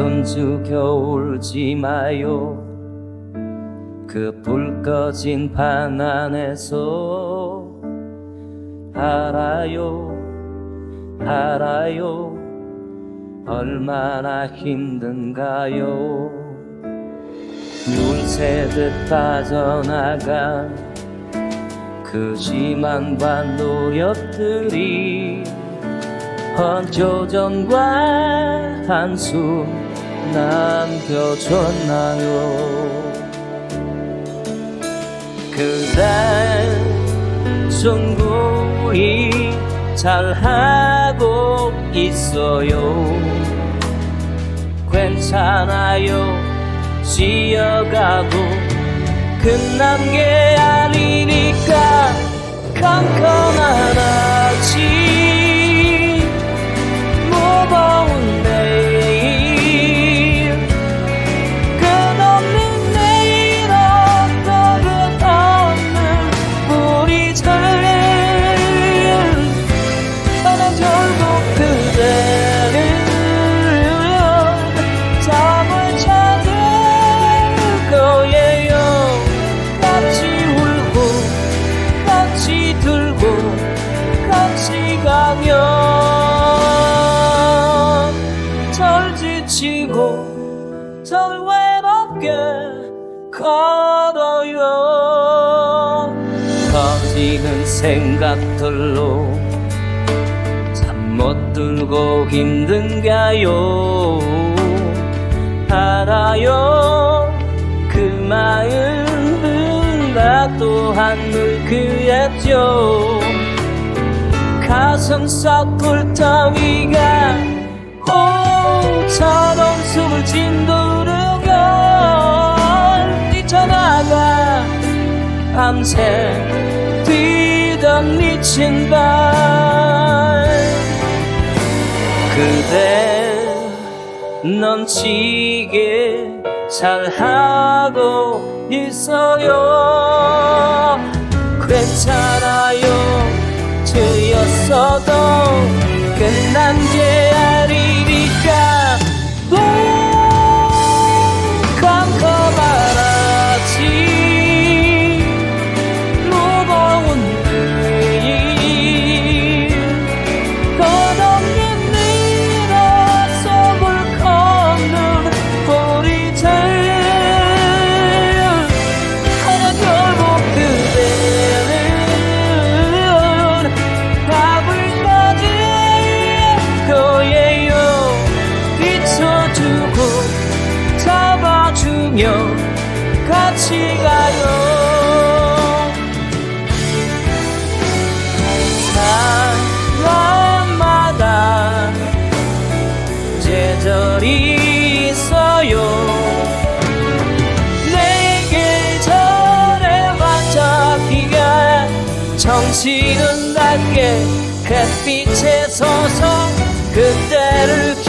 한주 겨울지 마요. 그 불 꺼진 방 안에서 알아요 알아요. 얼마나 힘든가요. 물 새듯 빠져나간 그 지만과 노력들이 헌조전과 한숨 남겨줬나요? 그대 충분히 잘하고 있어요. 괜찮아요. 지어가고 끝난 게 아니니까 지치고 절 외롭게 걸어요. 커지는 생각들로 잠 못 들고 힘든가요. 알아요. 그 마음은 나 또한 물그였죠. 가슴 속 불덩이가 호처럼 숨을 짓누르고 뛰쳐나가 밤새 뛰던 미친 발. 그대 넘치게 잘 하고 있어요. 괜찮아요 잡아주며 같이 가요. 사람마다 계절이 있어요. 내 계절에 비가 정치는 낮게 햇빛에 서서 그때를